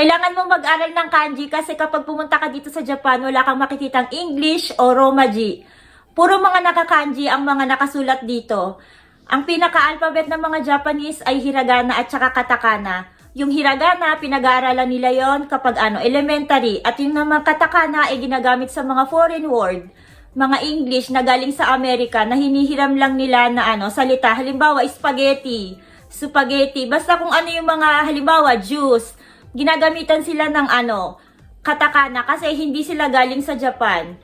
Kailangan mo mag-aral ng kanji kasi kapag pumunta ka dito sa Japan, wala kang makikitang English o Romaji. Puro mga nakakanji ang mga nakasulat dito. Ang pinaka-alphabet ng mga Japanese ay hiragana at saka katakana. Yung hiragana, pinag-aaralan nila yon kapag ano, elementary. At yung naman katakana ay ginagamit sa mga foreign word, mga English na galing sa Amerika na hinihiram lang nila na ano, salita. Halimbawa, spaghetti, spaghetti. Basta kung ano yung mga, halimbawa, juice. Ginagamitan sila ng ano, katakana kasi hindi sila galing sa Japan.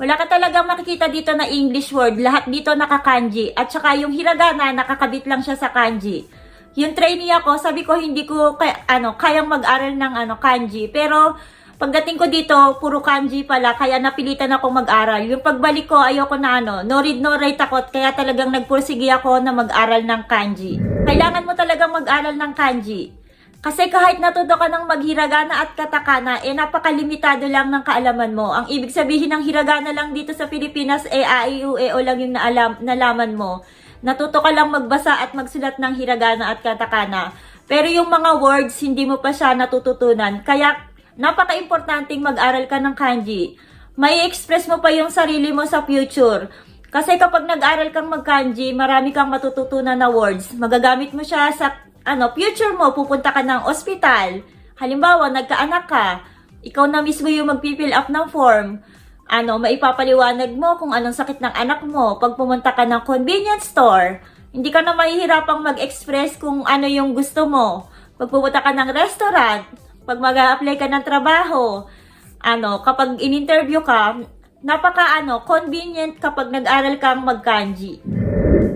Wala ka talagang makikita dito na English word. Lahat dito nakakanji. At saka yung hiragana, nakakabit lang siya sa kanji. Yung trainee ako, sabi ko hindi ko kay, ano, kayang mag-aral ng ano, kanji. Pero pagdating ko dito, puro kanji pala. Kaya napilitan ako mag-aral. Yung pagbalik ko, ayoko na ano, no read, no write ako. Kaya talagang nagpursige ako na mag-aral ng kanji. Kailangan mo talagang mag-aral ng kanji. Kasi kahit natuto ka ng maghiragana at katakana, eh napakalimitado lang ng kaalaman mo. Ang ibig sabihin ng hiragana lang dito sa Pilipinas, eh a, i, u, e, o lang yung naalam, nalaman mo. Natuto ka lang magbasa at magsulat ng hiragana at katakana. Pero yung mga words, hindi mo pa siya natututunan. Kaya napaka-importanting mag-aral ka ng kanji. May express mo pa yung sarili mo sa future. Kasi kapag nag-aral kang mag-kanji, marami kang matututunan na words. Magagamit mo siya sa ano, future mo, pupunta ka ng ospital. Halimbawa, nagkaanak ka, ikaw na mismo yung magpipill up ng form. Ano, maipapaliwanag mo kung anong sakit ng anak mo. Pag pumunta ka ng convenience store, hindi ka na mahihirapang mag-express kung ano yung gusto mo. Pag pumunta ka ng restaurant, pag mag apply ka ng trabaho, ano, kapag in-interview ka, napaka ano, convenient kapag nag-aral kang mag-kanji.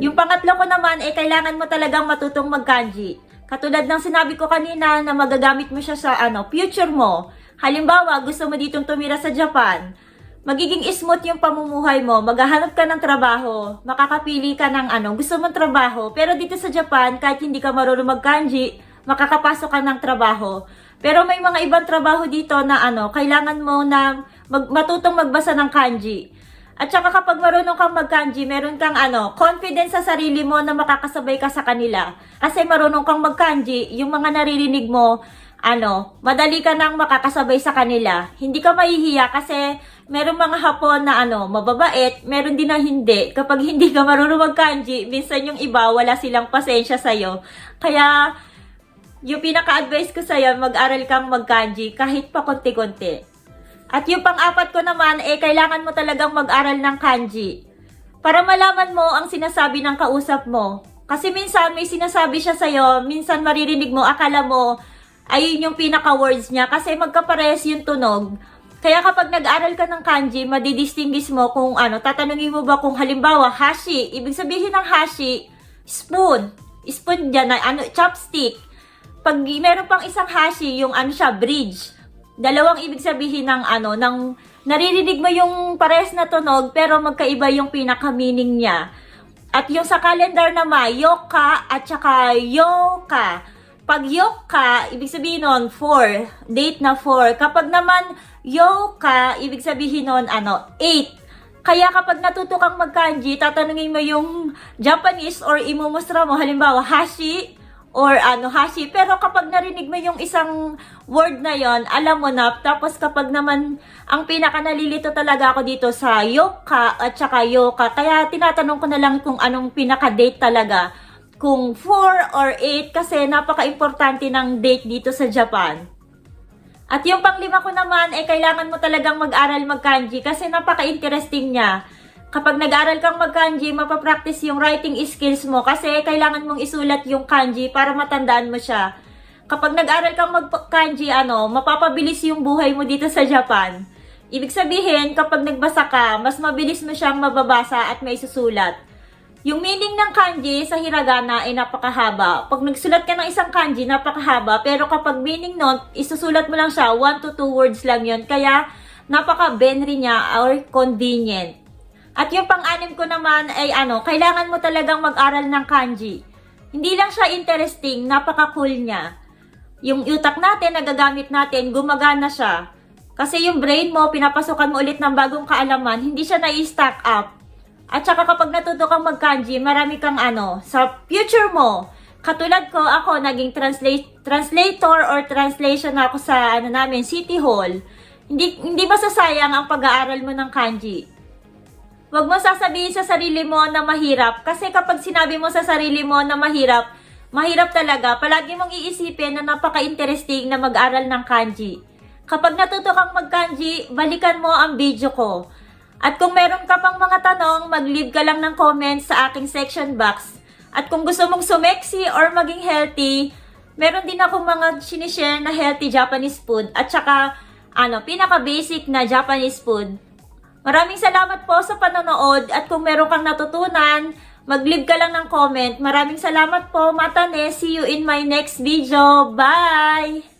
Yung pangatlo ko naman, eh, kailangan mo talagang matutong mag-kanji. Katulad ng sinabi ko kanina na magagamit mo siya sa ano, future mo. Halimbawa, gusto mo ditong tumira sa Japan. Magiging smooth yung pamumuhay mo, maghahanap ka ng trabaho, makakapili ka ng ano, gusto mong trabaho. Pero dito sa Japan, kahit hindi ka marunong mag-kanji, makakapasok ka ng trabaho. Pero may mga ibang trabaho dito na ano, kailangan mo na mag, matutong magbasa ng kanji. At saka kapag marunong kang mag-kanji, meron kang ano, confidence sa sarili mo na makakasabay ka sa kanila. Kasi marunong kang mag-kanji, yung mga naririnig mo, ano, madali ka nang makakasabay sa kanila. Hindi ka mahihiya kasi meron mga hapon na ano, mababait, meron din na hindi. Kapag hindi ka marunong mag-kanji, minsan yung iba, wala silang pasensya sa'yo. Kaya, yung pinaka-advice ko sa'yo, mag-aral kang mag-kanji kahit pa konti-konti. At yung pang-apat ko naman, eh, kailangan mo talagang mag-aral ng kanji. Para malaman mo ang sinasabi ng kausap mo. Kasi minsan may sinasabi siya sa'yo, minsan maririnig mo, akala mo, ayun yung pinaka-words niya. Kasi magkapares yung tunog. Kaya kapag nag-aral ka ng kanji, madidistinguish mo kung ano, tatanungin mo ba kung halimbawa, hashi. Ibig sabihin ng hashi, spoon. Spoon dyan, ano, chopstick. Pag meron pang isang hashi, yung ano siya, bridge dalawang ibig sabihin ng ano, ng naririnig mo yung pares na tunog pero magkaiba yung pinaka-meaning niya. At yung sa calendar naman, yoka at saka yoka. Pag yoka, ibig sabihin nun 4, date na 4. Kapag naman yoka, ibig sabihin nun ano, 8. Kaya kapag natuto kang mag-kanji, tatanungin mo yung Japanese or imumustra mo, halimbawa, hashi, or ano, hashi. Pero kapag narinig mo yung isang word na yon alam mo na. Tapos kapag naman, ang pinaka nalilito talaga ako dito sa yoka at saka yoka. Kaya tinatanong ko na lang kung anong pinaka-date talaga. Kung 4 or 8 kasi napaka-importante ng date dito sa Japan. At yung panglima ko naman, eh kailangan mo talagang mag-aral mag-kanji kasi napaka-interesting niya kapag nag-aral kang mag-kanji, mapapractice yung writing skills mo kasi kailangan mong isulat yung kanji para matandaan mo siya. Kapag nag-aral kang mag-kanji, ano, mapapabilis yung buhay mo dito sa Japan. Ibig sabihin, kapag nagbasa ka, mas mabilis mo siyang mababasa at may susulat. Yung meaning ng kanji sa hiragana ay napakahaba. Pag nagsulat ka ng isang kanji, napakahaba. Pero kapag meaning nun, isusulat mo lang siya, 1 to 2 words lang yon Kaya, napaka-benry niya or convenient. At yung pang-anim ko naman ay ano, kailangan mo talagang mag-aral ng kanji. Hindi lang siya interesting, napaka-cool niya. Yung utak natin, nagagamit natin, gumagana siya. Kasi yung brain mo, pinapasukan mo ulit ng bagong kaalaman, hindi siya na-stack up. At saka kapag natuto kang mag-kanji, marami kang ano, sa future mo, katulad ko, ako naging translate, translator or translation ako sa ano namin, City Hall. Hindi, hindi masasayang ang pag-aaral mo ng kanji. Huwag mo sasabihin sa sarili mo na mahirap. Kasi kapag sinabi mo sa sarili mo na mahirap, mahirap talaga. Palagi mong iisipin na napaka-interesting na mag-aral ng kanji. Kapag natuto kang mag-kanji, balikan mo ang video ko. At kung meron ka pang mga tanong, mag-leave ka lang ng comment sa aking section box. At kung gusto mong sumeksi or maging healthy, meron din akong mga sinishare na healthy Japanese food at saka ano, pinaka-basic na Japanese food. Maraming salamat po sa panonood at kung meron kang natutunan, mag-leave ka lang ng comment. Maraming salamat po, Matane. See you in my next video. Bye!